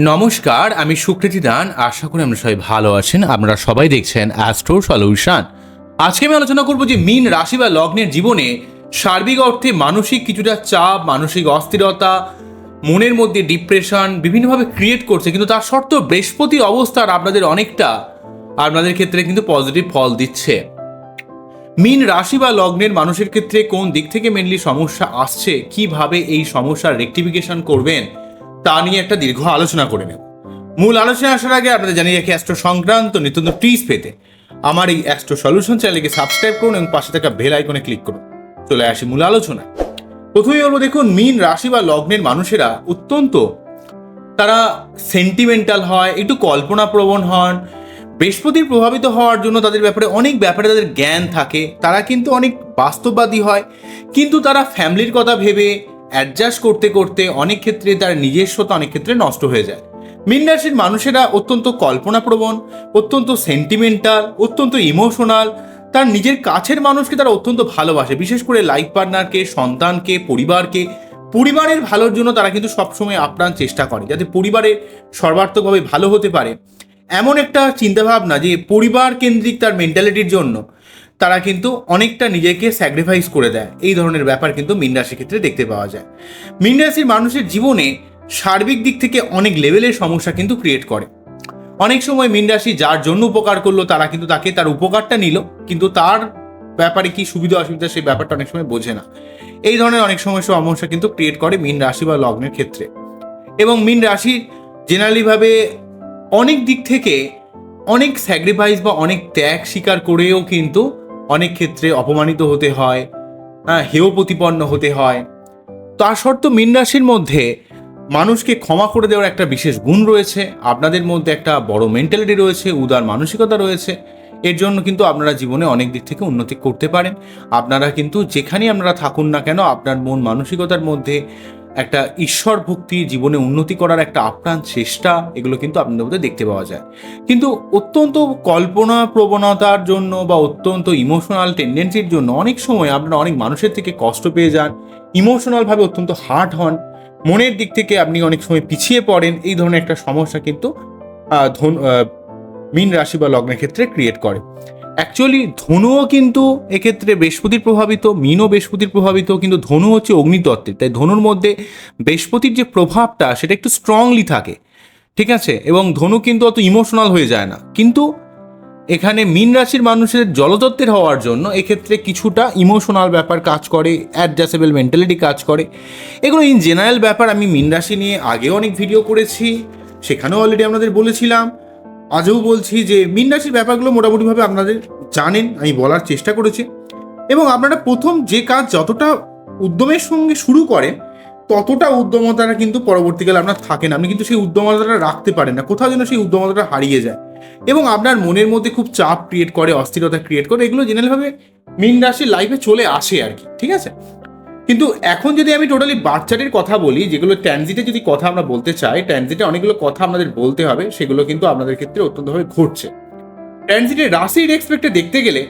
নমস্কার, আমি সুকৃতি দান। আশা করি আমরা সবাই ভালো আছেন। আপনারা সবাই দেখছেন অ্যাস্ট্রো সলিউশন আজকে আমি আলোচনা করব যে মিন রাশি বা লগ্নের জীবনে সার্বিক অর্থে মানসিক কিছুটা চাপ, মানসিক অস্থিরতা, মনের মধ্যে ডিপ্রেশন বিভিন্নভাবে ক্রিয়েট করছে। কিন্তু তার সত্ত্বেও বৃহস্পতি অবস্থার আপনাদের অনেকটা, আপনাদের ক্ষেত্রে কিন্তু পজিটিভ ফল দিচ্ছে। মিন রাশি বা লগ্নের মানুষের ক্ষেত্রে কোন দিক থেকে মেনলি সমস্যা আসছে? কীভাবে এই সমস্যার রেকটিফিকেশন করবেন? তা নিয়ে একটা দীর্ঘ আলোচনা করে নেব। মূল আলোচনা আসার আগে আপনাদের জানিয়ে রাখি অ্যাস্ট্রো সংক্রান্ত নিত্য টিপস পেতে আমার এই অ্যাস্ট্রো সলিউশন চ্যানেলকে সাবস্ক্রাইব করুন এবং পাশে থাকা বেল আইকনে ক্লিক করুন। চলে আসি মূল আলোচনা প্রথমেই বলব, দেখুন, মিন রাশি বা লগ্নের মানুষেরা অত্যন্ত তারা সেন্টিমেন্টাল হয়, একটু কল্পনাপ্রবণ হন বৃহস্পতির প্রভাবিত হওয়ার জন্য তাদের ব্যাপারে অনেক ব্যাপারে তাদের জ্ঞান থাকে, তারা কিন্তু অনেক বাস্তববাদী হয়, কিন্তু তারা ফ্যামিলির কথা ভেবে অ্যাডজাস্ট করতে করতে অনেক ক্ষেত্রে তার নিজস্বতা অনেক ক্ষেত্রে নষ্ট হয়ে যায়। মীন রাশির মানুষেরা অত্যন্ত কল্পনাপ্রবণ, অত্যন্ত সেন্টিমেন্টাল অত্যন্ত ইমোশনাল তার নিজের কাছের মানুষকে তারা অত্যন্ত ভালোবাসে। বিশেষ করে লাইফ পার্টনারকে সন্তানকে, পরিবারকে, পরিবারের ভালোর জন্য তারা কিন্তু সবসময় আপ্রাণ চেষ্টা করে, যাতে পরিবারের সর্বার্থকভাবে ভালো হতে পারে। এমন একটা চিন্তাভাবনা যে পরিবার কেন্দ্রিক তার মেন্টালিটির জন্য তারা কিন্তু অনেকটা নিজেকে স্যাক্রিফাইস করে দেয়। এই ধরনের ব্যাপার কিন্তু মীন রাশির ক্ষেত্রে দেখতে পাওয়া যায়। মীন রাশির মানুষের জীবনে সার্বিক দিক থেকে অনেক লেভেলের সমস্যা কিন্তু ক্রিয়েট করে। অনেক সময় মীন রাশি যার জন্য উপকার করল, তারা কিন্তু তাকে তার উপকারটা নিল, কিন্তু তার ব্যাপারে কি সুবিধা অসুবিধা সেই ব্যাপারটা অনেক সময় বোঝে না। এই ধরনের অনেক সময় সমস্যা কিন্তু ক্রিয়েট করে মীন রাশি বা লগ্নের ক্ষেত্রে। এবং মীন রাশি জেনারেলিভাবে অনেক দিক থেকে অনেক স্যাক্রিফাইস বা অনেক ত্যাগ স্বীকার করেও কিন্তু অনেক ক্ষেত্রে অপমানিত হতে হয় হ্যাঁ হেয় প্রতিপন্ন হতে হয়। তা সত্ত্বেও মীন রাশির মধ্যে মানুষকে ক্ষমা করে দেওয়ার একটা বিশেষ গুণ রয়েছে। আপনাদের মধ্যে একটা বড় মেন্টালিটি রয়েছে, উদার মানসিকতা রয়েছে। এর জন্য কিন্তু আপনারা জীবনে অনেক দিক থেকে উন্নতি করতে পারেন। আপনারা কিন্তু যেখানেই আপনারা থাকুন না কেন, আপনার মন মানসিকতার মধ্যে একটা ঈশ্বর ভক্তি জীবনে উন্নতি করার একটা আপ্রাণ চেষ্টা, এগুলো কিন্তু আপনাদের মধ্যে দেখতে পাওয়া যায়। কিন্তু অত্যন্ত কল্পনা প্রবণতার জন্য বা অত্যন্ত ইমোশনাল টেন্ডেন্সির জন্য অনেক সময় আপনারা অনেক মানুষের থেকে কষ্ট পেয়ে যান ইমোশনালভাবে অত্যন্ত হার্ট হন, মনের দিক থেকে আপনি অনেক সময় পিছিয়ে পড়েন, এই ধরনের একটা সমস্যা কিন্তু ধন মীন রাশি বা লগ্নের ক্ষেত্রে ক্রিয়েট করে। অ্যাকচুয়ালি ধনুও কিন্তু এক্ষেত্রে বৃহস্পতির প্রভাবিত, মিনও বৃহস্পতির প্রভাবিত, কিন্তু ধনু হচ্ছে অগ্নিতত্ত্বের তাই ধনুর মধ্যে বৃহস্পতির যে প্রভাবটা, সেটা একটু স্ট্রংলি থাকে। ঠিক আছে? এবং ধনু কিন্তু অত ইমোশনাল হয়ে যায় না। কিন্তু এখানে মীন রাশির মানুষের জলতত্ত্বের হওয়ার জন্য এক্ষেত্রে কিছুটা ইমোশনাল ব্যাপার কাজ করে অ্যাডজাস্টেবল মেন্টালিটি কাজ করে। এগুলো ইন জেনারেল ব্যাপার আমি মীন রাশি নিয়ে আগেও অনেক ভিডিও করেছি, সেখানেও অলরেডি আপনাদের বলেছিলাম। আজও বলছি যে মীন রাশির ব্যাপারগুলো মোটামুটিভাবে আপনাদের জানেন, আমি বলার চেষ্টা করেছি। এবং আপনারা প্রথম যে কাজ যতটা উদ্যমের সঙ্গে শুরু করেন, ততটা উদ্যমতাটা কিন্তু পরবর্তীকালে আপনার থাকে না। আপনি কিন্তু সেই উদ্যমতাটা রাখতে পারেন না। কোথাও যেন সেই উদ্যমতাটা হারিয়ে যায়। এবং আপনার মনের মধ্যে খুব চাপ ক্রিয়েট করে, অস্থিরতা ক্রিয়েট করে, এগুলো জেনারেলভাবে মীন রাশির লাইফে চলে আসে আর কি। ঠিক আছে? কিন্তু এখন যদি আমি টোটালি বাচ্চাটির কথা বলি, যেগুলো ট্যানজিটে যদি কথা আমরা বলতে চাই ট্যানজিটে অনেকগুলো কথা আপনাদের বলতে হবে, সেগুলো কিন্তু আপনাদের ক্ষেত্রে অত্যন্তভাবে ঘটছে। ট্যানজিটে রাশির এক্সপেক্টে দেখতে গেলে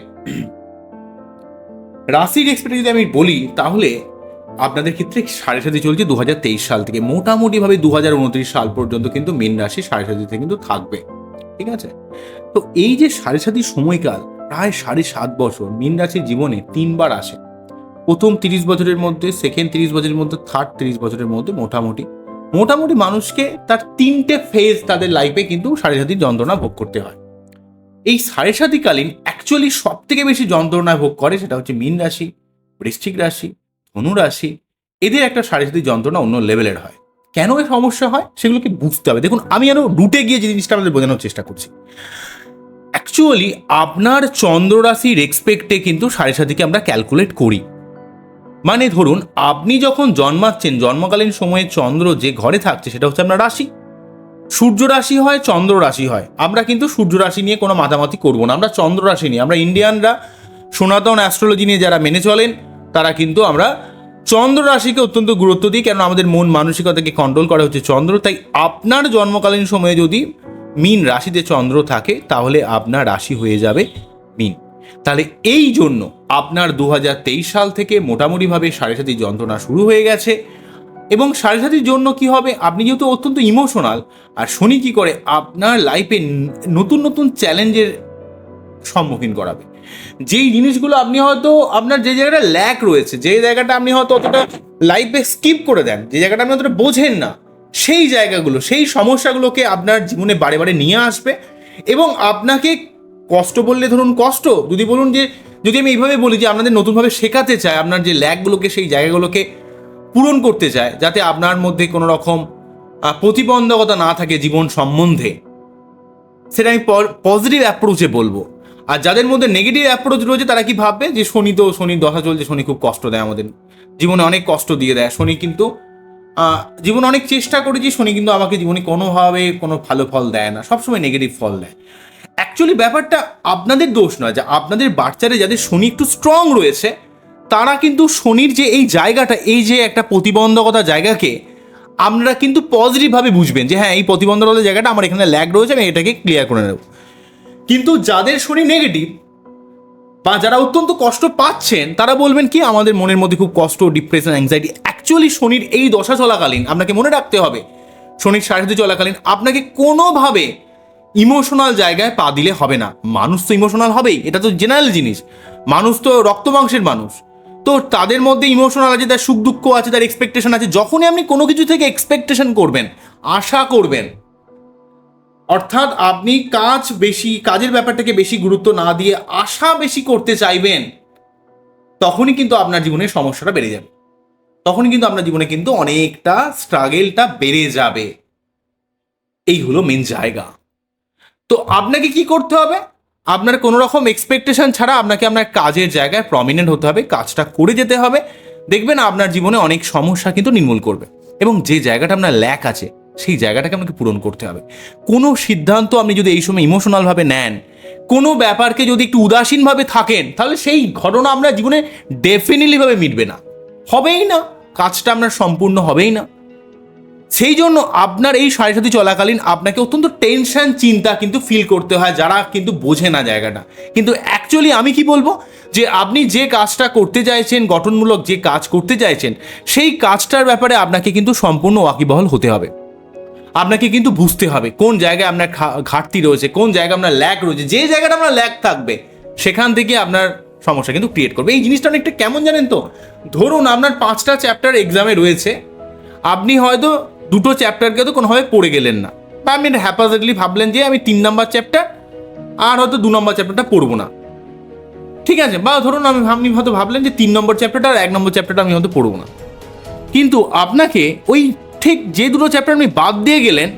রাশির এক্সপেক্টে যদি আমি বলি, তাহলে আপনাদের ক্ষেত্রে সাড়ে সাথে চলছে দু হাজার তেইশ সাল থেকে। মোটামুটিভাবে দু হাজার উনত্রিশ সাল পর্যন্ত কিন্তু মীন রাশি সাড়ে সাথীতে কিন্তু থাকবে। ঠিক আছে? তো এই যে সাড়ে সাথী সময়কাল, প্রায় সাড়ে সাত বছর মীন রাশির জীবনে তিনবার আসে। প্রথম তিরিশ বছরের মধ্যে সেকেন্ড তিরিশ বছরের মধ্যে থার্ড তিরিশ বছরের মধ্যে মোটামুটি। মোটামুটি মানুষকে তার তিনটে ফেজ তাদের লাইফে কিন্তু সাড়ে সাথীর যন্ত্রণা ভোগ করতে হয়। এই সাড়ে সাথীকালীন অ্যাকচুয়ালি সব থেকে বেশি যন্ত্রণা ভোগ করে সেটা হচ্ছে মীন রাশি, বৃশ্চিক রাশি, ধনু রাশি। এদের একটা সাড়ে সাথী যন্ত্রণা অন্য লেভেলের হয়। কেন এই সমস্যা হয়? সেগুলোকে বুঝতে হবে। দেখুন, আমি আরও রুটে গিয়ে জিনিসটা আমাদের বোঝানোর চেষ্টা করছি। অ্যাকচুয়ালি আপনার চন্দ্র রাশির এক্সপেক্টে কিন্তু সাড়ে সাতিকে আমরা ক্যালকুলেট করি। মানে ধরুন, আপনি যখন জন্মাচ্ছেন, জন্মকালীন সময়ে চন্দ্র যে ঘরে থাকছে, সেটা হচ্ছে আপনার রাশি। সূর্য রাশি হয়, চন্দ্র রাশি হয়। আমরা কিন্তু সূর্য রাশি নিয়ে কোনো মাতামাতি করব না। আমরা চন্দ্র রাশি নিয়ে, আমরা ইন্ডিয়ানরা, সনাতন অ্যাস্ট্রোলজি নিয়ে যারা মেনে চলেন, তারা কিন্তু আমরা চন্দ্র রাশিকে অত্যন্ত গুরুত্ব দিই কেন আমাদের মন মানসিকতাকে কন্ট্রোল করা হচ্ছে চন্দ্র। তাই আপনার জন্মকালীন সময়ে যদি মিন রাশিতে চন্দ্র থাকে, তাহলে আপনার রাশি হয়ে যাবে মিন। তাহলে এই জন্য আপনার দু হাজার তেইশ সাল থেকে মোটামুটিভাবে সাড়ে সাতি যন্ত্রণা শুরু হয়ে গেছে। এবং সাড়ে সাতির জন্য কি হবে? আপনি যেহেতু অত্যন্ত ইমোশনাল, আর শনি কি করে? আপনার লাইফে নতুন নতুন চ্যালেঞ্জের সম্মুখীন করাবে। যেই জিনিসগুলো আপনি হয়তো, আপনার যে জায়গাটা ল্যাক রয়েছে, যে জায়গাটা আপনি হয়তো অতটা লাইফে স্কিপ করে দেন, যে জায়গাটা আপনি অতটা বোঝেন না, সেই জায়গাগুলো, সেই সমস্যাগুলোকে আপনার জীবনে বারে বারে নিয়ে আসবে। এবং আপনাকে কষ্ট বললে ধরুন কষ্ট। যদি বলুন যে, যদি আমি এইভাবে বলি যে আপনাদের নতুনভাবে শেখাতে চাই আপনার যে ল্যাকগুলোকে সেই জায়গাগুলোকে পূরণ করতে চায়, যাতে আপনার মধ্যে কোনো রকম প্রতিবন্ধকতা না থাকে জীবন সম্বন্ধে, সেটা আমি পজিটিভ অ্যাপ্রোচে বলব। আর যাদের মধ্যে নেগেটিভ অ্যাপ্রোচ রয়েছে, তারা কি ভাববে? যে শনি তো শনির দশা চলছে, শনি খুব কষ্ট দেয় আমাদের। জীবনে অনেক কষ্ট দিয়ে দেয়। শনি কিন্তু জীবনে অনেক চেষ্টা করেছি, শনি কিন্তু আমাকে জীবনে কোনোভাবে কোনো ভালো ফল দেয় না। সবসময় নেগেটিভ ফল দেয়। অ্যাকচুয়ালি ব্যাপারটা আপনাদের দোষ নয় যে আপনাদের বাচ্চারা যাদের শনি একটু স্ট্রং রয়েছে, তারা কিন্তু শনির যে এই জায়গাটা, এই যে একটা প্রতিবন্ধকতা জায়গাকে, আপনারা কিন্তু পজিটিভভাবে বুঝবেন যে হ্যাঁ এই প্রতিবন্ধকতা জায়গাটা আমার এখানে ল্যাগ রয়েছে, আমি এটাকে ক্লিয়ার করে নেব। কিন্তু যাদের শনি নেগেটিভ বা যারা অত্যন্ত কষ্ট পাচ্ছেন, তারা বলবেন কি, আমাদের মনের মধ্যে খুব কষ্ট ডিপ্রেশন অ্যাংজাইটি অ্যাকচুয়ালি শনির এই দশা চলাকালীন আপনাকে মনে রাখতে হবে, শনির সারথি চলাকালীন আপনাকে কোনোভাবে ইমোশনাল জায়গায় পা দিলে হবে না। মানুষ তো ইমোশনাল হবেই, এটা তো জেনারেল জিনিস। মানুষ তো রক্ত মাংসের মানুষ। তো তাদের মধ্যে ইমোশনাল আছে, তার সুখ দুঃখ আছে, তার এক্সপেকটেশন আছে, যখনই আপনি কোনো কিছু থেকে এক্সপেকটেশন করবেন, আশা করবেন, অর্থাৎ আপনি কাজ বেশি, কাজের ব্যাপারটাকে বেশি গুরুত্ব না দিয়ে আশা বেশি করতে চাইবেন, তখনই কিন্তু আপনার জীবনে সমস্যাটা বেড়ে যাবে। তখনই কিন্তু আপনার জীবনে কিন্তু অনেকটা স্ট্রাগেলটা বেড়ে যাবে। এই হলো মেন জায়গা। তো আপনাকে কি করতে হবে? আপনার কোনো রকম এক্সপেকটেশন ছাড়া আপনাকে আপনার কাজের জায়গায় প্রমিনেন্ট হতে হবে, কাজটা করে যেতে হবে। দেখবেন আপনার জীবনে অনেক সমস্যা কিন্তু নির্মূল করবে এবং যে জায়গাটা আপনার ল্যাক আছে, সেই জায়গাটাকে আপনাকে পূরণ করতে হবে। কোনো সিদ্ধান্ত আপনি যদি এই সময় ইমোশনালভাবে নেন, কোনো ব্যাপারকে যদি একটু উদাসীনভাবে থাকেন, তাহলে সেই ঘটনা আপনার জীবনে ডেফিনেটলিভাবে মিটবে না। হবেই না। কাজটা আপনার সম্পূর্ণ হবেই না। সেই জন্য আপনার এই সাড়ে সাথে চলাকালীন আপনাকে অত্যন্ত টেনশন চিন্তা কিন্তু ফিল করতে হয়, যারা কিন্তু বোঝে না জায়গাটা। কিন্তু অ্যাকচুয়ালি আমি কি বলব? যে আপনি যে কাজটা করতে চাইছেন, গঠনমূলক যে কাজ করতে চাইছেন, সেই কাজটার ব্যাপারে আপনাকে কিন্তু সম্পূর্ণ ওয়াকিবহল হতে হবে। আপনাকে কিন্তু বুঝতে হবে কোন জায়গায় আপনার ঘাটতি রয়েছে, কোন জায়গায় আপনার ল্যাক রয়েছে। যে জায়গাটা আপনার ল্যাক থাকবে, সেখান থেকে আপনার সমস্যা কিন্তু ক্রিয়েট করবে। এই জিনিসটা অনেকটা কেমন জানেন তো? ধরুন আপনার পাঁচটা চ্যাপ্টার এক্সামে রয়েছে, আপনি হয়তো দুটো চ্যাপ্টারকে তো কোনোভাবে পড়ে গেলেন না। বা আপনি হ্যাপাজেটলি ভাবলেন যে আমি তিন নম্বর চ্যাপ্টার আর হয়তো দু নম্বর চ্যাপ্টারটা পড়ব না। ঠিক আছে, বা ধরুন আমি আপনি হয়তো ভাবলেন যে তিন নম্বর চ্যাপ্টারটা আর এক নম্বর চ্যাপ্টারটা আমি হয়তো পড়ব না। কিন্তু আপনাকে ওই ঠিক যে দুটো চ্যাপ্টার আপনি বাদ দিয়ে গেলেন,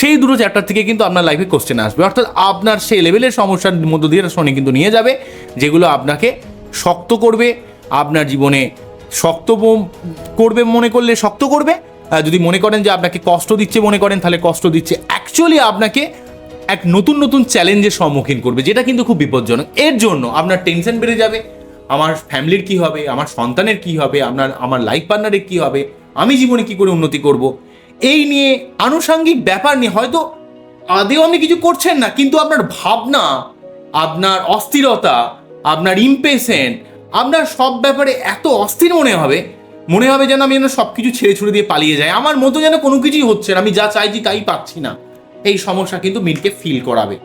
সেই দুটো চ্যাপ্টার থেকে কিন্তু আপনার লাইফে কোশ্চেন আসবে। অর্থাৎ আপনার সেই লেভেলের সমস্যার মধ্য দিয়ে শনি কিন্তু নিয়ে যাবে, যেগুলো আপনাকে শক্ত করবে, আপনার জীবনে শক্ত করবে, মনে করলে শক্ত করবে যদি মনে করেন যে আপনাকে কষ্ট দিচ্ছে মনে করেন, তাহলে কষ্ট দিচ্ছে। অ্যাকচুয়ালি আপনাকে এক নতুন নতুন চ্যালেঞ্জের সম্মুখীন করবে, যেটা কিন্তু খুব বিপজ্জনক। এর জন্য আপনার টেনশন বেড়ে যাবে, আমার ফ্যামিলির কি হবে, আমার সন্তানের কি হবে, আপনার, আমার লাইফ পার্টনারের কি হবে, আমি জীবনে কি করে উন্নতি করব? এই নিয়ে আনুষাঙ্গিক ব্যাপার নিয়ে হয়তো আদেও আপনি কিছু করছেন না, কিন্তু আপনার ভাবনা, আপনার অস্থিরতা, আপনার ইমপেশেন্ট আপনার সব ব্যাপারে এত অস্থির মনে হবে মনে হবে যেন আমি যেন সব কিছু ছেড়ে ছুড়ে দিয়ে পালিয়ে যাই। আমার মতো যেন কোনো কিছুই হচ্ছে না। আমি যা চাইছি তাই পাচ্ছি না। এই সমস্যা কিন্তু মিলকে ফিল করাবে।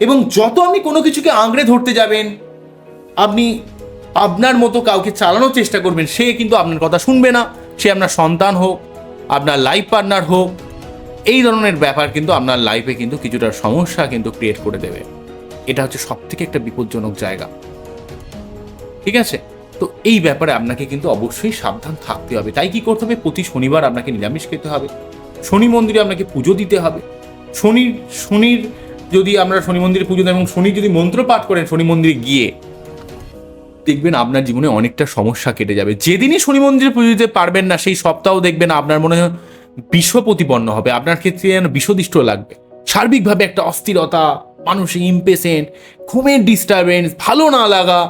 এবং যত আপনি কোনো কিছুকে আঁকড়ে ধরতে যাবেন, আপনি আপনার মতো কাউকে চালানোর চেষ্টা করবেন, সে কিন্তু আপনার কথা শুনবে না। সে আপনার সন্তান হোক, আপনার লাইফ পার্টনার হোক, এই ধরনের ব্যাপার কিন্তু আপনার লাইফে কিন্তু কিছুটা সমস্যা কিন্তু ক্রিয়েট করে দেবে। এটা হচ্ছে সব থেকে একটা বিপজ্জনক জায়গা। ঠিক আছে? তো এই ব্যাপারে আপনাকে কিন্তু অবশ্যই সাবধান থাকতে হবে। তাই কি করতে হবে? প্রতি শনিবার আপনাকে নিরামিষ খেতে হবে। শনি মন্দিরে আপনাকে পুজো দিতে হবে। শনির শনির যদি আমরা শনি মন্দিরে পুজো দেন এবং শনি যদি মন্ত্র পাঠ করেন শনি মন্দিরে গিয়ে, দেখবেন আপনার জীবনে অনেকটা সমস্যা কেটে যাবে। যেদিনই শনি মন্দিরে পুজো দিতে পারবেন না, সেই সপ্তাহ দেখবেন আপনার মনে হয় বিষ প্রতিপন্ন হবে। আপনার ক্ষেত্রে যেন বিষদৃষ্ট লাগবে। সার্বিকভাবে একটা অস্থিরতা, মানসিক ইমপেশেন্ট ঘুমের ডিস্টারবেন্স ভালো না লাগা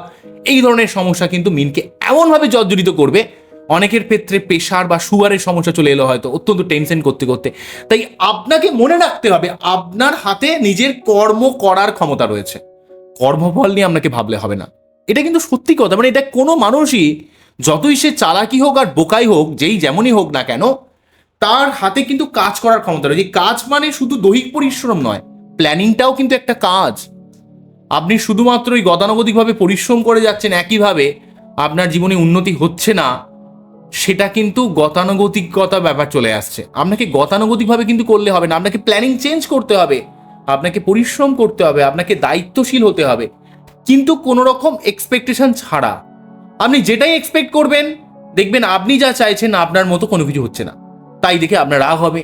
এই ধরনের সমস্যা কিন্তু মিনকে এমনভাবে জর্জরিত করবে, অনেকের ক্ষেত্রে প্রেশার বা সুগারের সমস্যা চলে এলো হয়তো, অত্যন্ত টেনশন করতে করতে। তাই আপনাকে মনে রাখতে হবে, আপনার হাতে নিজের কর্ম করার ক্ষমতা রয়েছে। কর্মফল নিয়ে আপনাকে ভাবলে হবে না। এটা কিন্তু সত্যি কথা মানে এটা কোনো মানুষই যতই সে চালাকি হোক আর বোকাই হোক, যেই যেমনই হোক না কেন, তার হাতে কিন্তু কাজ করার ক্ষমতা রয়েছে। কাজ মানে শুধু দৈহিক পরিশ্রম নয়, প্ল্যানিংটাও কিন্তু একটা কাজ। আপনি শুধুমাত্র ওই গতানুগতিকভাবে পরিশ্রম করে যাচ্ছেন একইভাবে আপনার জীবনে উন্নতি হচ্ছে না, সেটা কিন্তু গতানুগতিকতা ব্যাপার চলে আসছে। আপনাকে গতানুগতিকভাবে কিন্তু করলে হবে না, আপনাকে প্ল্যানিং চেঞ্জ করতে হবে, আপনাকে পরিশ্রম করতে হবে, আপনাকে দায়িত্বশীল হতে হবে। কিন্তু কোনো রকম এক্সপেকটেশন ছাড়া আপনি যেটাই এক্সপেক্ট করবেন, দেখবেন আপনি যা চাইছেন আপনার মতো কোনো কিছু হচ্ছে না। তাই দেখে আপনার রাগ হবে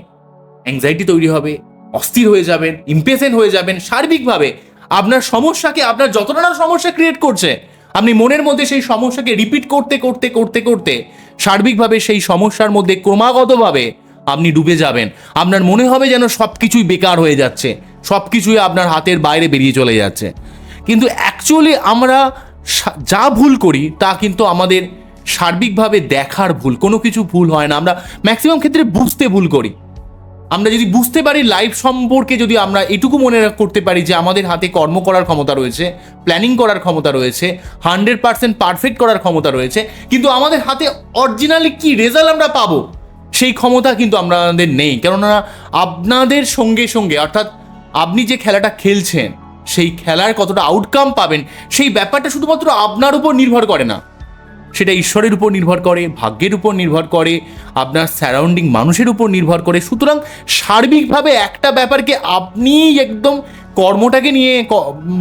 অ্যাংজাইটি তৈরি হবে, অস্থির হয়ে যাবেন ইম্পেসেন্ট হয়ে যাবেন, সার্বিকভাবে আপনার সমস্যাকে, আপনার যতটা না সমস্যা ক্রিয়েট করছে, আপনি মনের মধ্যে সেই সমস্যাকে রিপিট করতে করতে করতে করতে সার্বিকভাবে সেই সমস্যার মধ্যে ক্রমাগতভাবে আপনি ডুবে যাবেন। আপনার মনে হবে যেন সব কিছুই বেকার হয়ে যাচ্ছে সব কিছুই আপনার হাতের বাইরে বেরিয়ে চলে যাচ্ছে। কিন্তু অ্যাকচুয়ালি আমরা যা ভুল করি, তা কিন্তু আমাদের সার্বিকভাবে দেখার ভুল, কোনো কিছু ভুল হয় না। আমরা ম্যাক্সিমাম ক্ষেত্রে বুঝতে ভুল করি। আমরা যদি বুঝতে পারি লাইফ সম্পর্কে, যদি আমরা এটুকু মনে করতে পারি যে আমাদের হাতে কর্ম করার ক্ষমতা রয়েছে প্ল্যানিং করার ক্ষমতা রয়েছে হান্ড্রেড পার্সেন্ট পারফেক্ট করার ক্ষমতা রয়েছে, কিন্তু আমাদের হাতে অরিজিনালি কি রেজাল্ট আমরা পাবো? সেই ক্ষমতা কিন্তু আমাদের নেই। কেননা আপনাদের সঙ্গে সঙ্গে, অর্থাৎ আপনি যে খেলাটা খেলছেন, সেই খেলার কতটা আউটকাম পাবেন, সেই ব্যাপারটা শুধুমাত্র আপনার উপর নির্ভর করে না। সেটা ঈশ্বরের উপর নির্ভর করে, ভাগ্যের উপর নির্ভর করে, আপনার সারাউন্ডিং মানুষের উপর নির্ভর করে। সুতরাং সার্বিকভাবে একটা ব্যাপারকে আপনি একদম কর্মটাকে নিয়ে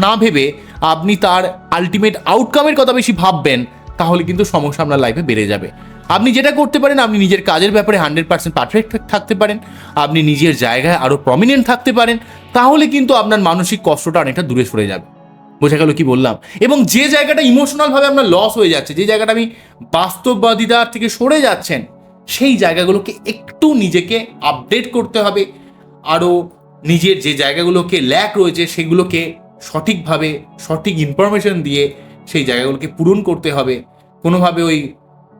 না ভেবে আপনি তার আলটিমেট আউটকামের কথা বেশি ভাববেন, তাহলে কিন্তু সমস্যা আপনার লাইফে বেড়ে যাবে। আপনি যেটা করতে পারেন, আপনি নিজের কাজের ব্যাপারে হান্ড্রেড পার্সেন্ট পারফেক্ট থাকতে পারেন। আপনি নিজের জায়গায় আরও প্রমিনেন্ট থাকতে পারেন, তাহলে কিন্তু আপনার মানসিক কষ্টটা অনেকটা দূরে সরে যাবে। বোঝা গেল কি বললাম। এবং যে জায়গাটা ইমোশনাল ভাবে আপনার লস হয়ে যাচ্ছে, যে জায়গাটা আমি বাস্তববাদিতার থেকে সরে যাচ্ছেন, সেই জায়গাগুলোকে একটু নিজেকে আপডেট করতে হবে। আরও নিজের যে জায়গাগুলোকে ল্যাক রয়েছে, সেগুলোকে সঠিকভাবে, সঠিক ইনফরমেশন দিয়ে সেই জায়গাগুলোকে পূরণ করতে হবে। কোনোভাবে ওই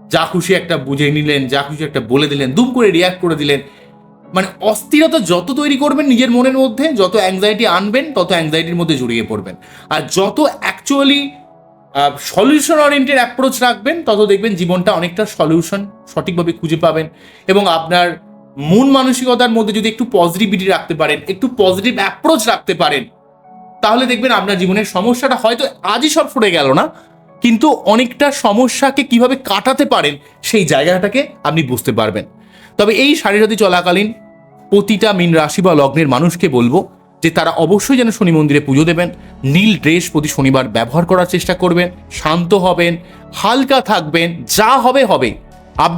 যা খুশি একটা বুঝে নিলেন, যা খুশি একটা বলে দিলেন, দুম করে রিয়াক্ট করে দিলেন মানে অস্থিরতা যত তৈরি করবেন নিজের মনের মধ্যে, যত অ্যাংজাইটি আনবেন, তত অ্যাংজাইটির মধ্যে জড়িয়ে পড়বেন। আর যত অ্যাকচুয়ালি সলিউশন ওরিয়েন্টেড অ্যাপ্রোচ রাখবেন, তত দেখবেন জীবনটা অনেকটা সলিউশন সঠিকভাবে খুঁজে পাবেন। এবং আপনার মন মানসিকতার মধ্যে যদি একটু পজিটিভিটি রাখতে পারেন, একটু পজিটিভ অ্যাপ্রোচ রাখতে পারেন, তাহলে দেখবেন আপনার জীবনের সমস্যাটা হয়তো আজই সব সরে গেল না, কিন্তু অনেকটা সমস্যাকে কীভাবে কাটাতে পারেন, সেই জায়গাটাকে আপনি বুঝতে পারবেন। তবে এই সারিসাথী চলাকালীন প্রতিটা মীন রাশি বা লগ্নের মানুষকে বলব যে তারা অবশ্যই যেন শনি মন্দিরে পুজো দেবেন, নীল ড্রেস প্রতি শনিবার ব্যবহার করার চেষ্টা করবেন, শান্ত হবেন, হালকা থাকবেন, যা হবে হবে।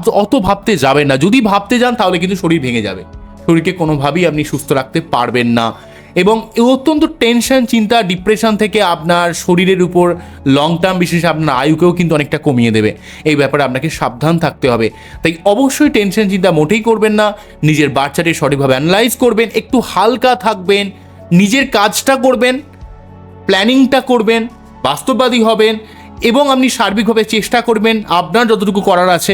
অত ভাবতে যাবেন না। যদি ভাবতে যান তাহলে কিন্তু শরীর ভেঙে যাবে। শরীরকে কোনোভাবেই আপনি সুস্থ রাখতে পারবেন না। এবং অত্যন্ত টেনশন চিন্তা ডিপ্রেশন থেকে আপনার শরীরের উপর লং টার্ম বিশেষ আপনার আয়ুকেও কিন্তু অনেকটা কমিয়ে দেবে। এই ব্যাপারে আপনাকে সাবধান থাকতে হবে। তাই অবশ্যই টেনশন চিন্তা মোটেই করবেন না। নিজের বাচ্চাটি সঠিকভাবে অ্যানালাইজ করবেন, একটু হালকা থাকবেন, নিজের কাজটা করবেন, প্ল্যানিংটা করবেন, বাস্তববাদী হবেন এবং আপনি সার্বিকভাবে চেষ্টা করবেন, আপনার যতটুকু করার আছে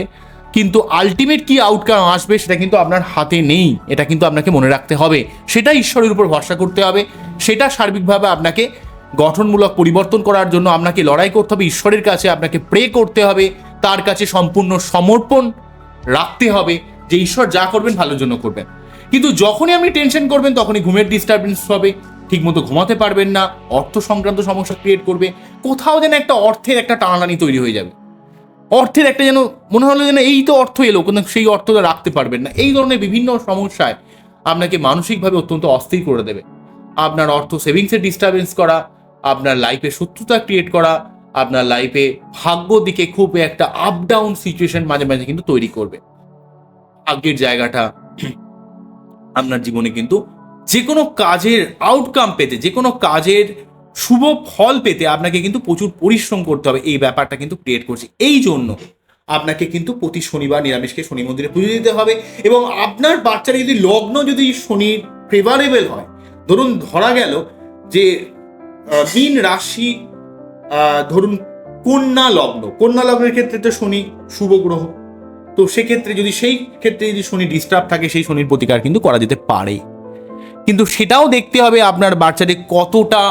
কিন্তু আলটিমেট কি আউটকাম আসবে সেটা কিন্তু আপনার হাতে নেই। এটা কিন্তু আপনাকে মনে রাখতে হবে। সেটা ঈশ্বরের উপর ভরসা করতে হবে। সেটা সার্বিকভাবে আপনাকে গঠনমূলক পরিবর্তন করার জন্য আপনাকে লড়াই করতে হবে। ঈশ্বরের কাছে আপনাকে প্রে করতে হবে। তার কাছে সম্পূর্ণ সমর্পণ রাখতে হবে যে ঈশ্বর যা করবেন ভালোর জন্য করবেন। কিন্তু যখনই আপনি টেনশন করবেন, তখনই ঘুমের ডিস্টারবেন্স হবে। ঠিকমতো ঘুমাতে পারবেন না। অর্থ সংক্রান্ত সমস্যা ক্রিয়েট করবে। কোথাও যেন একটা অর্থের একটা টানাটানি তৈরি হয়ে যাবে। অর্থের একটা যেন, মনে হলো যেন এই তো অর্থ এলো, কিন্তু সেই অর্থটা রাখতে পারবেন না। এই ধরনের বিভিন্ন সমস্যায় আপনাকে মানসিকভাবে অত্যন্ত অস্থির করে দেবে। আপনার অর্থ সেভিংসের ডিস্টারবেন্স করা, আপনার লাইফে শত্রুতা ক্রিয়েট করা, আপনার লাইফে ভাগ্য দিকে খুব একটা আপ ডাউন সিচুয়েশন মাঝে মাঝে কিন্তু তৈরি করবে। ভাগ্যের জায়গাটা আপনার জীবনে কিন্তু যে কোনো কাজের আউটকাম পেতে যে কোনো কাজের শুভ ফল পেতে আপনাকে কিন্তু প্রচুর পরিশ্রম করতে হবে। এই ব্যাপারটা কিন্তু ক্রিয়েট করছে। এই জন্য আপনাকে কিন্তু প্রতি শনিবার নিরামিষকে শনি মন্দিরে পুজো দিতে হবে এবং আপনার বাচ্চার যদি লগ্ন যদি শনির ফেভারেবল হয়, ধরুন ধরা গেল যে মীন রাশি ধরুন কন্যা লগ্ন, কন্যা লগ্নের ক্ষেত্রে তো শনি শুভ গ্রহ। তো সেক্ষেত্রে যদি সেই ক্ষেত্রে যদি শনি ডিস্টার্ব থাকে, সেই শনির প্রতিকার কিন্তু করা যেতে পারে। কিন্তু সেটাও দেখতে হবে আপনার বাচ্চাদের কতটা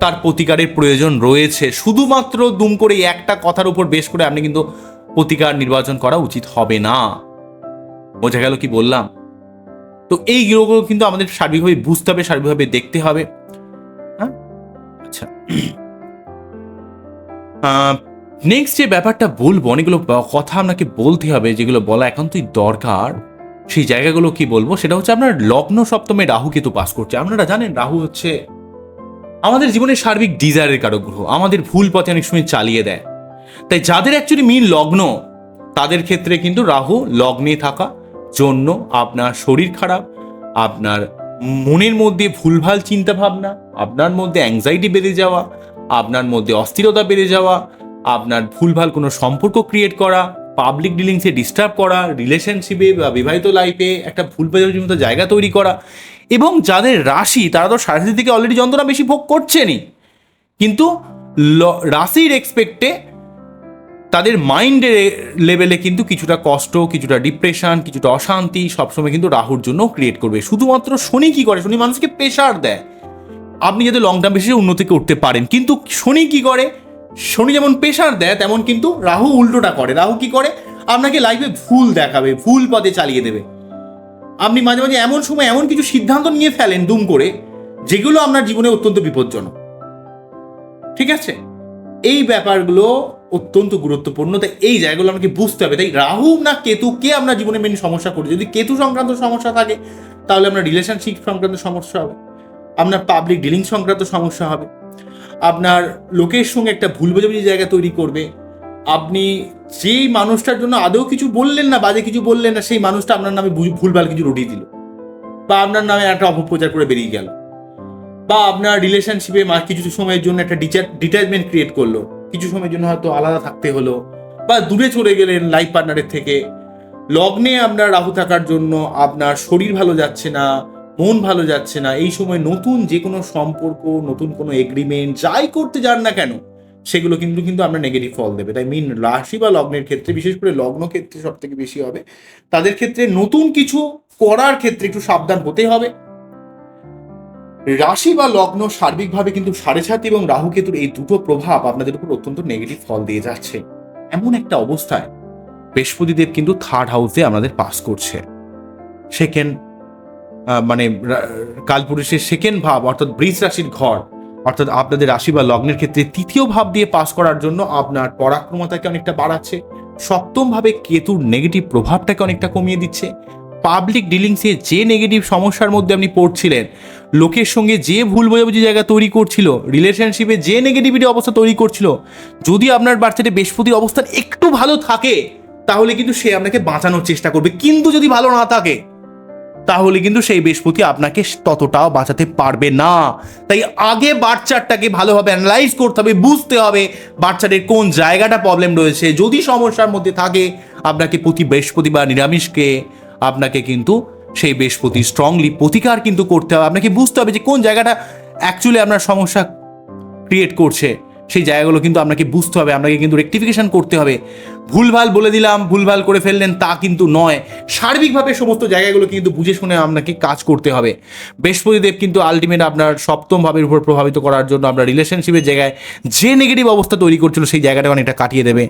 তার প্রতিকারের প্রয়োজন রয়েছে। শুধুমাত্র দুম করে একটা কথার উপর বেশ করে আপনি কিন্তু প্রতিকার নির্বাচন করা উচিত হবে না। বোঝা গেল কি বললাম? তো এই গ্রহগুলো কিন্তু আমাদের সার্বিকভাবে বুঝতে হবে, সার্বিকভাবে দেখতে হবে। হ্যাঁ? আচ্ছা। নেক্সট যে ব্যাপারটা বলব, অনেকগুলো কথা আপনাকে বলতে হবে, যেগুলো বলা একান্তই দরকার। সেই জায়গাগুলো কি বলব? সেটা হচ্ছে আপনার লগ্ন সপ্তমে রাহু কেতু পাস করছে। আপনারা জানেন রাহু হচ্ছে আমাদের জীবনের সার্বিক ডিজায়ারের কারক গ্রহ, আমাদের ভুল পথে অনেক সময় চালিয়ে দেয়। তাই যাদের অ্যাকচুয়ালি মিন লগ্ন, তাদের ক্ষেত্রে কিন্তু রাহু লগ্নে থাকা জন্য আপনার শরীর খারাপ, আপনার মনের মধ্যে ভুলভাল চিন্তা ভাবনা আপনার মধ্যে অ্যাংজাইটি বেড়ে যাওয়া, আপনার মধ্যে অস্থিরতা বেড়ে যাওয়া, আপনার ভুলভাল কোনো সম্পর্ক ক্রিয়েট করা পাবলিক ডিলিংসে ডিস্টার্ব করা রিলেশনশিপে বা বিবাহিত লাইফে একটা ভুল মতো জায়গা তৈরি করা এবং যাদের রাশি, তারা তো সারাশি থেকে অলরেডি যন্ত্রণা বেশি ভোগ করছেনই। কিন্তু রাশির এক্সপেক্টে তাদের মাইন্ডের লেভেলে কিন্তু কিছুটা কষ্ট, কিছুটা ডিপ্রেশন কিছুটা অশান্তি সবসময় কিন্তু রাহুর জন্য ক্রিয়েট করবে। শুধুমাত্র শনি কি করে? শনি মানুষকে প্রেশার দেয়। আপনি যাতে লং টার্ম বেশি উন্নতি করতে পারেন। কিন্তু শনি কি করে? শনি যেমন প্রেশার দেয়, তেমন কিন্তু রাহু উল্টোটা করে। রাহু কি করে? আপনাকে লাইফে ভুল দেখাবে, ভুল পথে চালিয়ে দেবে। আপনি মাঝে মাঝে এমন সময় এমন কিছু সিদ্ধান্ত নিয়ে ফেলেন দুম করে, যেগুলো আপনার জীবনে অত্যন্ত বিপজ্জনক। ঠিক আছে? এই ব্যাপারগুলো অত্যন্ত গুরুত্বপূর্ণ, তাই এই জায়গাগুলো আমাকে বুঝতে হবে। তাই রাহু না কেতু, কে আপনার জীবনে মেন সমস্যা করে যদি কেতু সংক্রান্ত সমস্যা থাকে, তাহলে আপনার রিলেশনশিপ সংক্রান্ত সমস্যা হবে। আপনার পাবলিক ডিলিং সংক্রান্ত সমস্যা হবে। আপনার লোকের সঙ্গে একটা ভুল বোঝাবুঝি জায়গা তৈরি করবে। আপনি যেই মানুষটার জন্য আদৌ কিছু বললেন না, বাজে কিছু বললেন না, সেই মানুষটা আপনার নামে ভুল- ভুলভাল কিছু রটিয়ে দিল। বা আপনার নামে একটা অপপ্রচার করে বেরিয়ে গেল। বা আপনার রিলেশনশিপে কিছু সময়ের জন্য একটা ডিট্যাচমেন্ট ক্রিয়েট করল। কিছু সময়ের জন্য হয়তো আলাদা থাকতে হলো। বা দূরে চলে গেলেন লাইফ পার্টনারের থেকে। লগ্নে আপনার রাহু থাকার জন্য আপনার শরীর ভালো যাচ্ছে না, মন ভালো যাচ্ছে না। এই সময় নতুন যে কোনো সম্পর্ক, নতুন কোনো এগ্রিমেন্ট যাই করতে যান না কেন সেগুলো কিন্তু কিন্তু আমরা নেগেটিভ ফল দেবে। তাই মিন রাশি বা লগ্নের ক্ষেত্রে, বিশেষ করে লগ্ন ক্ষেত্রে সব থেকে বেশি হবে। তাদের ক্ষেত্রে নতুন কিছু করার ক্ষেত্রে একটু সাবধান হতে হবে। রাশি বা লগ্ন সার্বিকভাবে কিন্তু সাড়ে সাত এবং রাহু কেতুর এই দুটো প্রভাব আপনাদের উপর অত্যন্ত নেগেটিভ ফল দিয়ে যাচ্ছে। এমন একটা অবস্থায় বৃহস্পতিদেব কিন্তু থার্ড হাউসে আমাদের পাস করছে। সেকেন্ড মানে কালপুরুষের সেকেন্ড ভাব অর্থাৎ বৃষ রাশির ঘর অর্থাৎ আপনাদের রাশি বা লগ্নের ক্ষেত্রে তৃতীয় ভাব দিয়ে পাস করার জন্য আপনার পরাক্রমতাকে অনেকটা বাড়াচ্ছে। সপ্তম ভাবে কেতুর নেগেটিভ প্রভাবটাকে অনেকটা কমিয়ে দিচ্ছে। পাবলিক ডিলিংসে যে নেগেটিভ সমস্যার মধ্যে আপনি পড়ছিলেন, লোকের সঙ্গে যে ভুল বোঝাবুঝি জায়গা তৈরি করছিল রিলেশনশিপে যে নেগেটিভিটি অবস্থা তৈরি করছিল, যদি আপনার বাচ্চাটি বৃহস্পতির অবস্থান একটু ভালো থাকে, তাহলে কিন্তু সে আপনাকে বাঁচানোর চেষ্টা করবে। কিন্তু যদি ভালো না থাকে তাহলে কিন্তু সেই বৃহস্পতি আপনাকে ততটাও বাঁচাতে পারবে না। তাই আগে বাচ্চারটাকে ভালোভাবে অ্যানালাইজ করতে হবে, বুঝতে হবে বাচ্চাদের কোন জায়গাটা প্রবলেম রয়েছে। যদি সমস্যার মধ্যে থাকে, আপনাকে প্রতি বৃহস্পতি বা নিরামিষকে আপনাকে কিন্তু সেই বৃহস্পতি স্ট্রংলি প্রতিকার কিন্তু করতে হবে। আপনাকে বুঝতে হবে যে কোন জায়গাটা অ্যাকচুয়ালি আপনার সমস্যা ক্রিয়েট করছে। সেই জায়গাগুলো কিন্তু আপনাকে বুঝতে হবে, আপনাকে কিন্তু রেকটিফিকেশন করতে হবে। ভুলভাল বলে দিলাম, ভুলভাল করে ফেললেন, তা কিন্তু নয়। সার্বিকভাবে সমস্ত জায়গাগুলো কিন্তু বুঝে শুনে আপনাকে কাজ করতে হবে। বৃহস্পতিদেব কিন্তু আলটিমেট আপনার সপ্তম ভাবের উপর প্রভাবিত করার জন্য আপনার রিলেশনশিপের জায়গায় যে নেগেটিভ অবস্থা তৈরি করছিল, সেই জায়গাটা অনেকটা কাটিয়ে দেবে।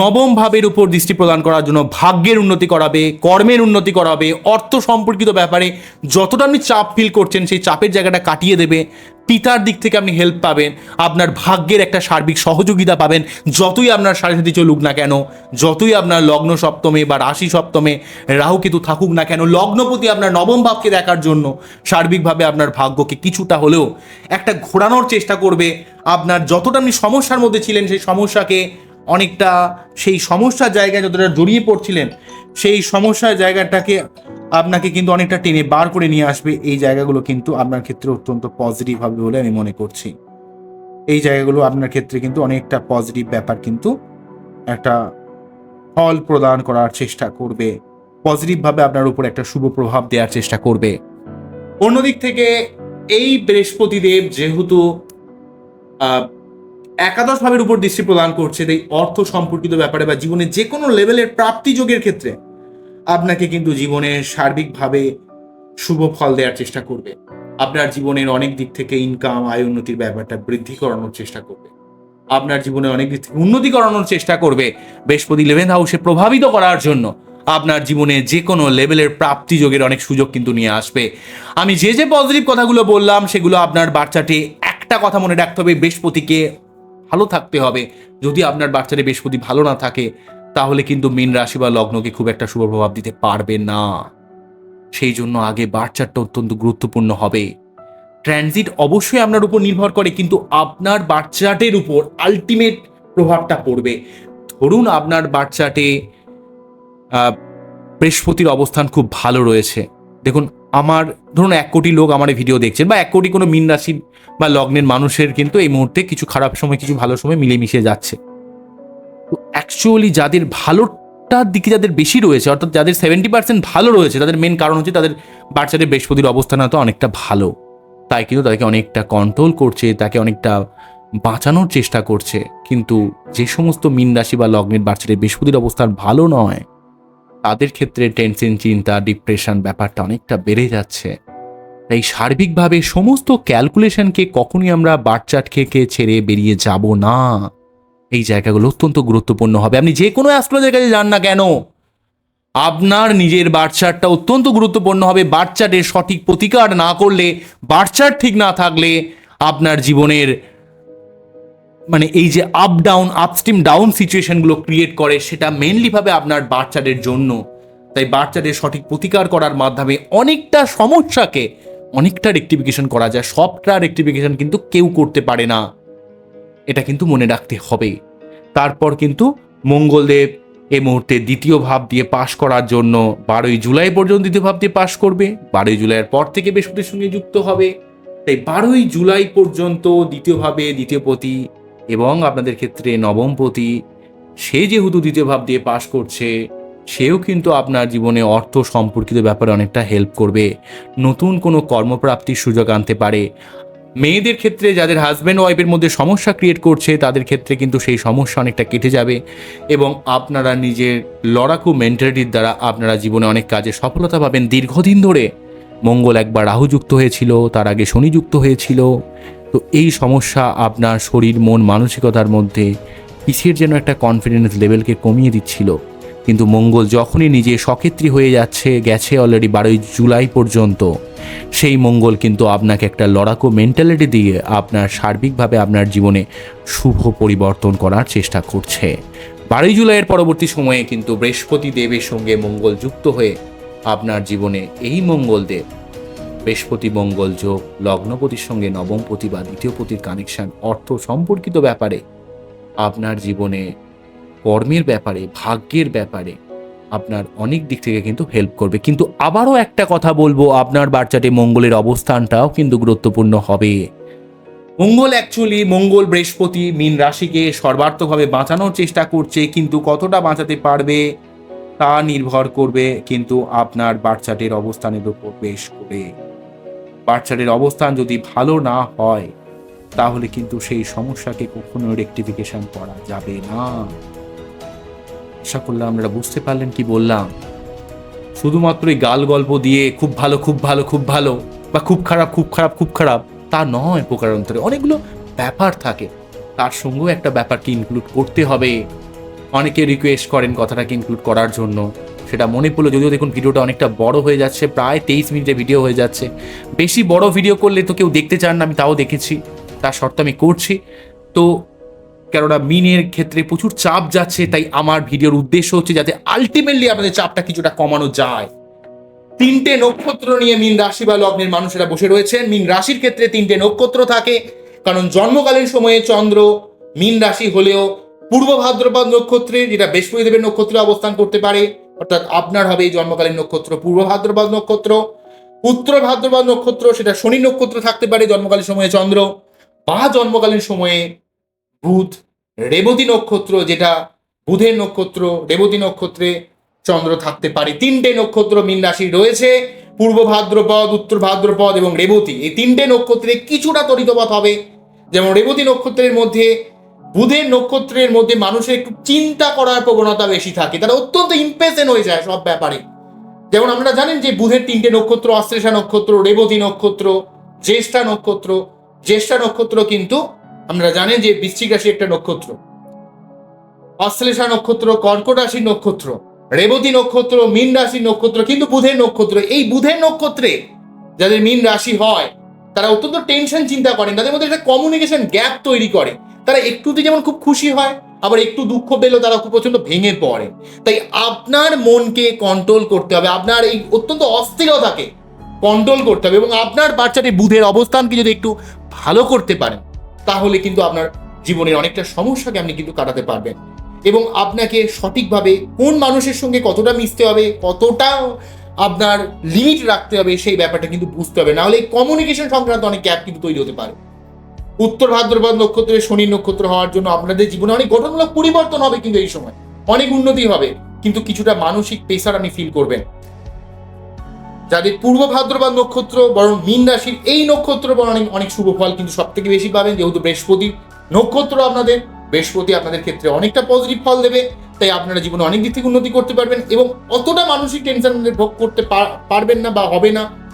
নবম ভাবের উপর দৃষ্টি প্রদান করার জন্য ভাগ্যের উন্নতি করাবে, কর্মের উন্নতি করাবে, অর্থ সম্পর্কিত ব্যাপারে যতটা আপনি চাপ ফিল করছেন, সেই চাপের জায়গাটা কাটিয়ে দেবে। পিতার দিক থেকে আপনি হেল্প পাবেন, আপনার ভাগ্যের একটা সার্বিক সহযোগিতা পাবেন। যতই আপনার সাড়ে সাথে চলুক না কেন, যতই আপনার লগ্ন সপ্তমে বা রাশি সপ্তমে রাহু কেতু থাকুক না কেন, লগ্নপতি আপনার নবম ভাবকে দেখার জন্য সার্বিকভাবে আপনার ভাগ্যকে কিছুটা হলেও একটা ঘোরানোর চেষ্টা করবে। আপনার যতটা আপনি সমস্যার মধ্যে ছিলেন, সেই সমস্যাকে অনেকটা সেই সমস্যার জায়গায় যতটা জড়িয়ে পড়ছিলেন, সেই সমস্যার জায়গাটাকে আপনাকে কিন্তু অনেকটা টেনে বার করে নিয়ে আসবে। এই জায়গাগুলো কিন্তু আপনার ক্ষেত্রে অত্যন্ত পজিটিভ হবে বলে আমি মনে করছি। এই জায়গাগুলো আপনার ক্ষেত্রে কিন্তু অনেকটা পজিটিভ ব্যাপার কিন্তু একটা ফল প্রদান করার চেষ্টা করবে। পজিটিভভাবে আপনার উপর একটা শুভ প্রভাব দেওয়ার চেষ্টা করবে। অন্যদিক থেকে এই বৃহস্পতিদেব যেহেতু একাদশ ভাবের উপর দৃষ্টি প্রদান করছে তাই অর্থ সম্পর্কিত ব্যাপারে বা জীবনে যে কোনো লেভেলের প্রাপ্তি যোগের ক্ষেত্রে, আপনাকে কিন্তু জীবনে সার্বিকভাবে শুভ ফল দেওয়ার চেষ্টা করবে। আপনার জীবনের অনেক দিক থেকে ইনকাম আয় উন্নতির ব্যাপারটা বৃদ্ধি করানোর চেষ্টা করবে। আপনার জীবনে অনেক দিক থেকে উন্নতি করানোর চেষ্টা করবে বৃহস্পতি ইলেভেন্থ হাউসে প্রভাবিত করার জন্য। আপনার জীবনে যে কোনো লেভেলের প্রাপ্তি যোগের অনেক সুযোগ কিন্তু নিয়ে আসবে। আমি যে যে পজিটিভ কথাগুলো বললাম, সেগুলো আপনার বাচ্চাটি একটা কথা মনে রাখতে হবে, বৃহস্পতিকে ভালো থাকতে হবে। যদি আপনার বাচ্চাটি বৃহস্পতি ভালো না থাকে, তাহলে কিন্তু মীন রাশি বা লগ্নকে খুব একটা শুভ প্রভাব দিতে পারবে না। সেই জন্য আগে বাচ্চাটা অত্যন্ত গুরুত্বপূর্ণ হবে। ট্রানজিট অবশ্যই আপনার উপর নির্ভর করে, কিন্তু আপনার বাচ্চাটের উপর আলটিমেট প্রভাবটা পড়বে। ধরুন আপনার বাচ্চাটে বৃহস্পতির অবস্থান খুব ভালো রয়েছে। দেখুন আমার, ধরুন এক কোটি লোক আমার এই ভিডিও দেখছেন বা এক কোটি কোনো মীন রাশি বা লগ্নের মানুষের কিন্তু এই মুহূর্তে কিছু খারাপ সময়, কিছু ভালো সময় মিলেমিশে যাচ্ছে। তো অ্যাকচুয়ালি যাদের ভালোটার দিকে যাদের বেশি রয়েছে, অর্থাৎ যাদের সেভেন্টি পার্সেন্ট ভালো রয়েছে, তাদের মেন কারণ হচ্ছে তাদের বাচ্চাদের বৃহস্পতির অবস্থান হয়তো অনেকটা ভালো। তাই কিন্তু তাকে অনেকটা কন্ট্রোল করছে, তাকে অনেকটা বাঁচানোর চেষ্টা করছে। কিন্তু যে সমস্ত মীন রাশি বা লগ্নের বাচ্চাদের বৃহস্পতির অবস্থান ভালো নয় তাদের ক্ষেত্রে টেনশন চিন্তা ডিপ্রেশন ব্যাপারটা অনেকটা বেড়ে যাচ্ছে। তাই সার্বিকভাবে সমস্ত ক্যালকুলেশনকে কখনই আমরা বাচ্চাট খেয়ে ছেড়ে বেরিয়ে যাব না। এই জায়গাগুলো অত্যন্ত গুরুত্বপূর্ণ হবে। আপনি যে কোনো অ্যাস্ট্রোলজের কাছে যান না কেন, আপনার নিজের বাচ্চারটা অত্যন্ত গুরুত্বপূর্ণ হবে। বাচ্চাদের সঠিক প্রতিকার না করলে বাচ্চার ঠিক না থাকলে আপনার জীবনের মানে এই যে আপ ডাউন আপস্ট্রিম ডাউন সিচুয়েশনগুলো ক্রিয়েট করে, সেটা মেনলিভাবে আপনার বাচ্চাদের জন্য। তাই বাচ্চাদের সঠিক প্রতিকার করার মাধ্যমে অনেকটা সমস্যাকে অনেকটা রেক্টিফিকেশন করা যায়। সবটা রেক্টিফিকেশন কিন্তু কেউ করতে পারে না। এটা কিন্তু মনে রাখতে হবে। তারপর কিন্তু মঙ্গলদেব এ মুহূর্তে দ্বিতীয় ভাব দিয়ে পাশ করার জন্য বারোই জুলাই পর্যন্ত দ্বিতীয় ভাব দিয়ে পাশ করবে। বারোই জুলাইয়ের পর থেকে বৃহস্পতির সঙ্গে যুক্ত হবে। তাই বারোই জুলাই পর্যন্ত দ্বিতীয় ভাবে, দ্বিতীয় পতি এবং আপনাদের ক্ষেত্রে নবম পতি সে যেহেতু দ্বিতীয় ভাব দিয়ে পাশ করছে, সেও কিন্তু আপনার জীবনে অর্থ সম্পর্কিত ব্যাপারে অনেকটা হেল্প করবে। নতুন কোনো কর্মপ্রাপ্তির সুযোগ আনতে পারে। মেয়েদের ক্ষেত্রে যাদের হাজব্যান্ড ওয়াইফের মধ্যে সমস্যা ক্রিয়েট করছে, তাদের ক্ষেত্রে কিন্তু সেই সমস্যা অনেকটা কেটে যাবে এবং আপনারা নিজের লড়াকু মেন্টালিটির দ্বারা আপনারা জীবনে অনেক কাজে সফলতা পাবেন। দীর্ঘদিন ধরে মঙ্গল একবার রাহু যুক্ত হয়েছিল, তার আগে শনি যুক্ত হয়েছিল। তো এই সমস্যা আপনার শরীর, মন, মানসিকতার মধ্যে কিসের যেন একটা কনফিডেন্স লেভেলকে কমিয়ে দিচ্ছিল? কিন্তু মঙ্গল যখনই নিজে সক্ষেত্রী হয়ে যাচ্ছে, গেছে অলরেডি বারোই জুলাই পর্যন্ত, সেই মঙ্গল কিন্তু আপনাকে একটা লড়াকু মেন্টালিটি দিয়ে আপনার সার্বিকভাবে আপনার জীবনে শুভ পরিবর্তন করার চেষ্টা করছে। বারোই জুলাইয়ের পরবর্তী সময়ে কিন্তু বৃহস্পতি দেবের সঙ্গে মঙ্গল যুক্ত হয়ে আপনার জীবনে এই মঙ্গলদেব বৃহস্পতি মঙ্গল যোগ, লগ্নপতির সঙ্গে নবমপতি বা দ্বিতীয়পতির কানেকশন অর্থ সম্পর্কিত ব্যাপারে, আপনার জীবনে কর্মের ব্যাপারে, ভাগ্যের ব্যাপারে আপনার অনেক দিক থেকে কিন্তু হেল্প করবে। কিন্তু আবারও একটা কথা বলব, আপনার বাচ্চাটি মঙ্গলের অবস্থানটাও কিন্তু গুরুত্বপূর্ণ হবে। মঙ্গল অ্যাকচুয়ালি মঙ্গল বৃহস্পতি মীন রাশিকে সর্বার্থকভাবে বাঁচানোর চেষ্টা করছে, কিন্তু কতটা বাঁচাতে পারবে তা নির্ভর করবে কিন্তু আপনার বাচ্চাটির অবস্থানের উপর বেশ করে। বাচ্চাটির অবস্থান যদি ভালো না হয়, তাহলে কিন্তু সেই সমস্যাকে কখনো রেকটিফিকেশন করা যাবে না। আশা করলাম আপনারা বুঝতে পারলেন কি বললাম। শুধুমাত্র এই গাল গল্প দিয়ে খুব ভালো খুব ভালো খুব ভালো বা খুব খারাপ খুব খারাপ খুব খারাপ, তা নয় প্রকারান্তরে। অনেকগুলো ব্যাপার থাকে। তার সঙ্গেও একটা ব্যাপারকে ইনক্লুড করতে হবে। অনেকে রিকোয়েস্ট করেন কথাটাকে ইনক্লুড করার জন্য। সেটা মনে পড়ল, যদিও দেখুন ভিডিওটা অনেকটা বড় হয়ে যাচ্ছে, প্রায় তেইশ মিনিটের ভিডিও হয়ে যাচ্ছে। বেশি বড় ভিডিও করলে তো কেউ দেখতে চান না, আমি তাও দেখেছি, তার শর্ত আমি করছি। তো কেননা মিনের ক্ষেত্রে প্রচুর চাপ যাচ্ছে, তাই আমার ভিডিওর উদ্দেশ্য হচ্ছে যাতে আলটিমেটলি আপনাদের চাপটা কিছুটা কমানো যায়। তিনটে নক্ষত্র নিয়ে মিন রাশি বা লগ্নের মানুষেরা বসে রয়েছেন। মিন রাশির ক্ষেত্রে তিনটে নক্ষত্র থাকে, কারণ জন্মকালীন সময়ে চন্দ্র মিন রাশি হলেও পূর্ব ভাদ্রপদ নক্ষত্রে, যেটা বৃহস্পতিদেবের নক্ষত্রে অবস্থান করতে পারে অর্থাৎ আপনার হবে এই জন্মকালীন নক্ষত্র, পূর্ব ভাদ্রপদ নক্ষত্র, উত্তর ভাদ্রপদ নক্ষত্র, সেটা শনি নক্ষত্র থাকতে পারে জন্মকালীন সময়ে চন্দ্র, বা জন্মকালীন সময়ে বুধ, রেবতী নক্ষত্র যেটা বুধের নক্ষত্র, রেবতী নক্ষত্রে চন্দ্র থাকতে পারে। তিনটে নক্ষত্র মীন রাশি রয়েছে, পূর্ব ভাদ্রপদ, উত্তর ভাদ্রপদ এবং রেবতী। এই তিনটে নক্ষত্রে কিছুটা তরিতপথ হবে। যেমন রেবতী নক্ষত্রের মধ্যে বুধের নক্ষত্রের মধ্যে মানুষের একটু চিন্তা করার প্রবণতা বেশি থাকে। তারা অত্যন্ত ইম্পেসেন হয়ে যায় সব ব্যাপারে। যেমন আমরা জানেন যে বুধের তিনটে নক্ষত্র, অশ্লেষা নক্ষত্র, রেবতী নক্ষত্র, জ্যেষ্ঠা নক্ষত্র। জ্যেষ্ঠা নক্ষত্র কিন্তু আপনারা জানেন যে বৃশ্চিক রাশি একটা নক্ষত্র। অশ্লেষা নক্ষত্র, কর্কট রাশির নক্ষত্র, রেবতী নক্ষত্র, মীন রাশির নক্ষত্র, কিন্তু বুধের নক্ষত্র। এই বুধের নক্ষত্রে যাদের মীন রাশি হয়, তারা অত্যন্ত টেনশন চিন্তা করেন। তাদের মধ্যে একটা কমিউনিকেশন গ্যাপ তৈরি করে। তারা একটুতে যেমন খুব খুশি হয়, আবার একটু দুঃখ পেলেও তারা খুব প্রচণ্ড ভেঙে পড়ে। তাই আপনার মনকে কন্ট্রোল করতে হবে, আপনার এই অত্যন্ত অস্থিরতাকে কন্ট্রোল করতে হবে এবং আপনার বাচ্চাটি বুধের অবস্থানকে যদি একটু ভালো করতে পারেন, তাহলে কিন্তু আপনার জীবনের অনেকটা সমস্যাকে আপনি কিন্তু কাটাতে পারবেন। এবং আপনাকে সঠিকভাবে কোন মানুষের সঙ্গে কতটা মিশতে হবে, কতটা আপনার লিমিট রাখতে হবে, সেই ব্যাপারটা কিন্তু বুঝতে হবে। নাহলে কমিউনিকেশন সংক্রান্ত অনেক গ্যাপ কিন্তু তৈরি হতে পারে। উত্তর ভাদ্রপদ নক্ষত্রে শনি নক্ষত্র হওয়ার জন্য আপনাদের জীবনে অনেক গঠনমূলক পরিবর্তন হবে কিন্তু এই সময়। অনেক উন্নতি হবে, কিন্তু কিছুটা মানসিক প্রেসার আপনি ফিল করবেন। যাদের পূর্ব ভাদ্রপদ নক্ষত্র বরং মীন রাশির, এই নক্ষত্র বরং অনেক অনেক শুভ ফল কিন্তু সব থেকে বেশি পাবেন, যেহেতু বৃহস্পতি নক্ষত্র আপনাদের। বৃহস্পতি আপনাদের ক্ষেত্রে অনেকটা পজিটিভ ফল দেবে, তাই আপনারা জীবনে অনেক দিক থেকে উন্নতি করতে পারবেন এবং অতটা মানসিক টেনশন ভোগ করতে পার- পারবেন না বা হবে না।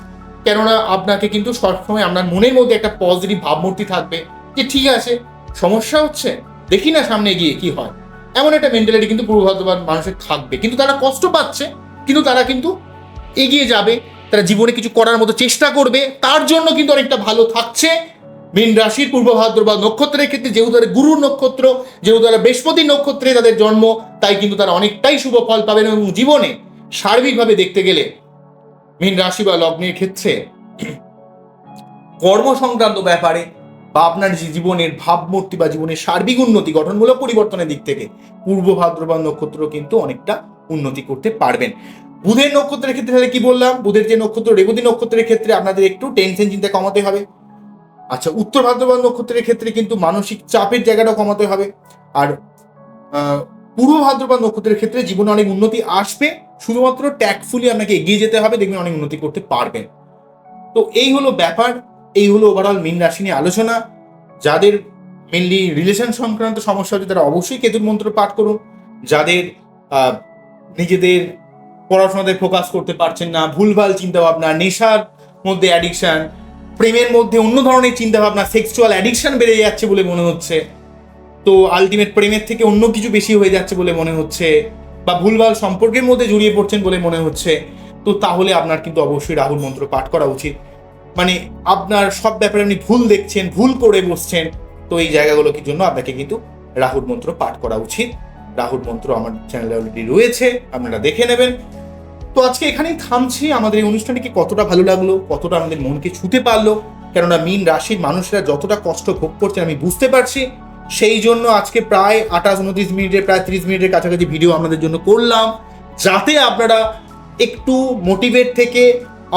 কেননা আপনাকে কিন্তু সবসময় আপনার মনের মধ্যে একটা পজিটিভ ভাবমূর্তি থাকবে যে ঠিক আছে, সমস্যা হচ্ছে, দেখি না সামনে গিয়ে কি হয়। এমন একটা মেন্টালিটি কিন্তু পূর্বভাদ্রবাদ মানুষের থাকবে। কিন্তু তারা কষ্ট পাচ্ছে, কিন্তু তারা কিন্তু এগিয়ে যাবে, তারা জীবনে কিছু করার মতো চেষ্টা করবে, তার জন্য কিন্তু অনেকটা ভালো থাকছে। মীন রাশির পূর্ব বা নক্ষত্রের ক্ষেত্রে যেহেতু তাদের গুরু নক্ষত্র, যেহেতু তারা বৃহস্পতি নক্ষত্রে তাদের জন্ম, তাই কিন্তু তারা অনেকটাই শুভ ফল পাবেন এবং জীবনে সার্বিকভাবে দেখতে গেলে মীন রাশি বা লগ্নের ক্ষেত্রে কর্ম সংক্রান্ত ব্যাপারে বা আপনার যে জীবনের ভাবমূর্তি বা জীবনের সার্বিক উন্নতি, গঠনমূলক পরিবর্তনের দিক থেকে পূর্ব ভাদ্রপদ নক্ষত্র কিন্তু অনেকটা উন্নতি করতে পারবেন। বুধের নক্ষত্রের ক্ষেত্রে তাহলে কি বললাম? বুধের যে নক্ষত্র, রেবতী নক্ষত্রের ক্ষেত্রে আপনাদের একটু টেনশন চিন্তা কমাতে হবে। আচ্ছা উত্তর ভাদ্রপদ নক্ষত্রের ক্ষেত্রে কিন্তু মানসিক চাপের জায়গাটা কমাতে হবে। আর পূর্ব ভাদ্রপদ নক্ষত্রের ক্ষেত্রে জীবনে অনেক উন্নতি আসবে। শুধুমাত্র ট্যাকফুলি আপনাকে এগিয়ে যেতে হবে, দেখবেন অনেক উন্নতি করতে পারবেন। তো এই হলো ব্যাপার, এই হলো ওভারঅল মীন রাশি নিয়ে আলোচনা। যাদের মেনলি রিলেশন সংক্রান্ত সমস্যা হচ্ছে, তারা অবশ্যই কেতুর মন্ত্র পাঠ করুন। যাদের নিজেদের পড়াশোনাতে ফোকাস করতে পারছেন না, ভুলভাল চিন্তা ভাবনা নেশার মধ্যে অ্যাডিকশান প্রেমের মধ্যে অন্য ধরনের চিন্তা ভাবনা সেক্সুয়াল অ্যাডিকশন বেড়ে যাচ্ছে বলে মনে হচ্ছে। তো আলটিমেট প্রেমের থেকে অন্য কিছু বেশি হয়ে যাচ্ছে বলে মনে হচ্ছে বা ভুলভাল সম্পর্কের মধ্যে জড়িয়ে পড়ছেন বলে মনে হচ্ছে, তো তাহলে আপনার কিন্তু অবশ্যই রাহুল মন্ত্র পাঠ করা উচিত। মানে আপনার সব ব্যাপারে আপনি ভুল দেখছেন, ভুল করে বসছেন, তো এই জায়গাগুলোর জন্য আপনাকে কিন্তু রাহুল মন্ত্র পাঠ করা উচিত। রাহুল মন্ত্র আমার চ্যানেলে অলরেডি রয়েছে, আপনারা দেখে নেবেন। তো আজকে এখানেই থামছি। আমাদের এই অনুষ্ঠানটিকে কতটা ভালো লাগল, কতটা আমাদের মনকে ছুতে পারল, কেননা মীন রাশির মানুষরা যতটা কষ্ট ভোগ করছেন আমি বুঝতে পারছি। সেই জন্য আজকে প্রায় আঠাশ, উনত্রিশ মিনিটের, প্রায় ত্রিশ মিনিটের কাছাকাছি ভিডিও আপনাদের জন্য করলাম। যাতে আপনারা একটু মোটিভেট থেকে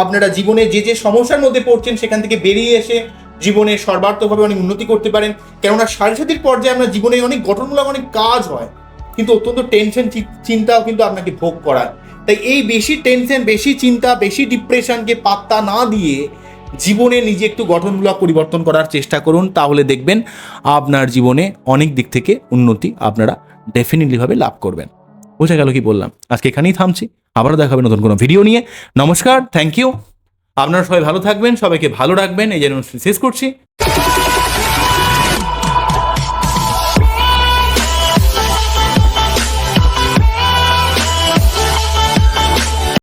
আপনারা জীবনে যে যে সমস্যার মধ্যে পড়ছেন সেখান থেকে বেরিয়ে এসে জীবনে সর্বার্থভাবে অনেক উন্নতি করতে পারেন। কেননা সাড়ে সাতির পর্যায়ে আপনার জীবনে অনেক গঠনমূলক অনেক কাজ হয়, কিন্তু অত্যন্ত টেনশন চিন্তাও কিন্তু আপনাকে ভোগ করায়। তাই এই বেশি টেনশন বেশি চিন্তা, বেশি ডিপ্রেশনকে পাত্তা না দিয়ে জীবনে নিজে একটু গঠনমূলক পরিবর্তন করার চেষ্টা করুন, তাহলে দেখবেন আপনার জীবনে অনেক দিক থেকে উন্নতি আপনারা ডেফিনেটলিভাবে লাভ করবেন। বোঝা গেল কি বললাম? আজকে এখানেই থামছি, আবারও দেখা হবে নতুন কোনো ভিডিও নিয়ে। নমস্কার থ্যাংক ইউ আপনারা সবাই ভালো থাকবেন, সবাইকে ভালো রাখবেন, এই জন্য শেষ করছি।